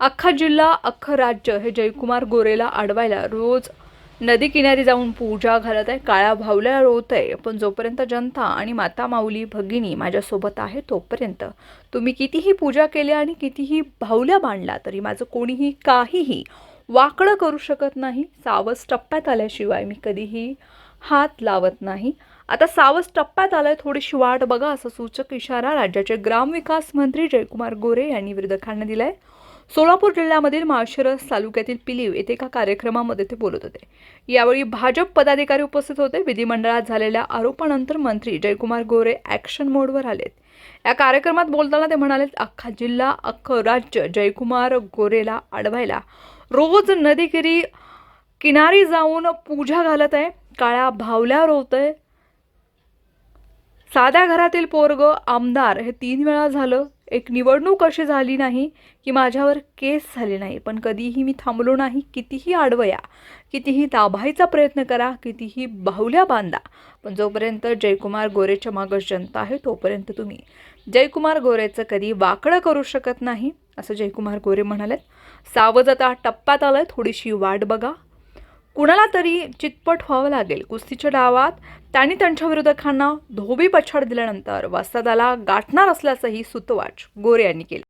अख्खा जिल्हा अख्खं राज्य हे जयकुमार गोरेला अडवायला रोज नदी किनारी जाऊन पूजा घालत आहे. काळ्या भावल्या रोवत आहे पण जोपर्यंत जनता आणि माता माऊली भगिनी माझ्यासोबत आहे तोपर्यंत तुम्ही कितीही पूजा केल्या आणि कितीही भावल्या बांधला तरी माझं कोणीही काहीही वाकडं करू शकत नाही. सावज टप्प्यात आल्याशिवाय मी कधीही हात लावत नाही. आता सावज टप्प्यात आलाय थोडीशी वाट बघा असा सूचक इशारा राज्याचे ग्रामविकास मंत्री जयकुमार गोरे यांनी विरोधकांना दिलाय. सोलापूर जिल्ह्यामधील माळशिरस तालुक्यातील पिलीव येथे एका कार्यक्रमामध्ये ते बोलत होते. यावेळी भाजप पदाधिकारी उपस्थित होते. विधिमंडळात झालेल्या आरोपानंतर मंत्री जयकुमार गोरे ॲक्शन मोडवर आलेत. या कार्यक्रमात बोलताना ते म्हणाले अख्खा जिल्हा अख्खं राज्य जयकुमार गोरेला अडवायला रोज नदीगिरी किनारी जाऊन पूजा घालत आहे. काळ्या भावल्या रोवतंय साध्या घरातील पोरग आमदार हे तीन वेळा झालं. एक निवडणूक अशी झाली नाही की माझ्यावर केस झाले नाही. पण कधीही मी थांबलो नाही कितीही आडवया कितीही दाबायचा प्रयत्न करा कितीही बाहुल्या बांधा. पण जोपर्यंत जयकुमार गोरेच्या मागं जनता आहे तोपर्यंत तुम्ही जयकुमार गोरेचं कधी वाकडं करू शकत नाही असं जयकुमार गोरे म्हणालेत. सावज आता टप्प्यात आलं थोडीशी वाट बघा. कुणाला तरी चितपट व्हावं लागेल. कुस्तीच्या डावात त्यांनी त्यांच्या विरोधकांना धोबी पछाड दिल्यानंतर वस्तादाला गाठणार असल्याचंही सुतवाच गोरे यांनी केलं.